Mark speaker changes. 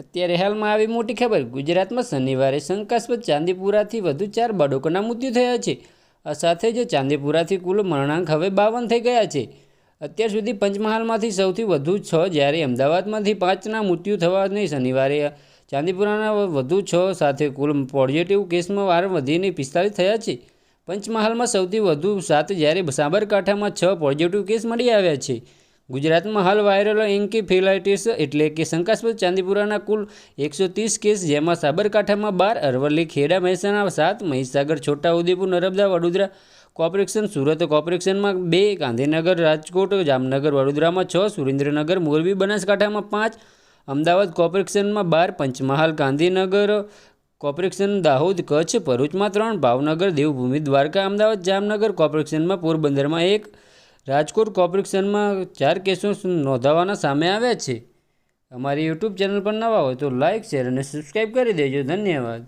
Speaker 1: અત્યારે હાલમાં આવી મોટી ખબર, ગુજરાતમાં શનિવારે શંકાસ્પદ ચાંદીપુરાથી વધુ ચાર બાળકોના મૃત્યુ થયા છે. આ સાથે જ ચાંદીપુરાથી કુલ મરણાંક હવે બાવન થઈ ગયા છે. અત્યાર સુધી પંચમહાલમાંથી સૌથી વધુ છ જ્યારે અમદાવાદમાંથી પાંચના મૃત્યુ થવાને શનિવારે ચાંદીપુરાના વધુ છ સાથે કુલ પોઝિટિવ કેસમાં વાર વધીને પિસ્તાલીસ થયા છે. પંચમહાલમાં સૌથી વધુ સાત જ્યારે સાબરકાંઠામાં છ પોઝિટિવ કેસ મળી આવ્યા છે. ગુજરાતમાં હાલ વાયરલ એન્કેફેલાઇટિસ એટલે કે શંકાસ્પદ ચાંદીપુરાના કુલ એકસો ત્રીસ કેસ, જેમાં સાબરકાંઠામાં બાર, અરવલ્લી, ખેડા, મહેસાણા સાત, મહીસાગર, છોટાઉદેપુર, નર્મદા, વડોદરા કોર્પોરેશન, સુરત કોર્પોરેશનમાં બે, ગાંધીનગર, રાજકોટ, જામનગર, વડોદરામાં છ, સુરેન્દ્રનગર, મોરબી, બનાસકાંઠામાં પાંચ, અમદાવાદ કોર્પોરેશનમાં બાર, પંચમહાલ, ગાંધીનગર કોર્પોરેશન, દાહોદ, કચ્છ, ભરૂચમાં ત્રણ, ભાવનગર, દેવભૂમિ, દ્વારકા, અમદાવાદ, જામનગર કોર્પોરેશનમાં પોરબંદરમાં એક રાજકોટ કોર્પોરેશનમાં ચાર કેસો નોંધાવાના સામે આવ્યા છે. અમારી યુટ્યુબ ચેનલ પર નવા હોય તો લાઇક શેર અને સબસ્ક્રાઈબ કરી દેજો. ધન્યવાદ.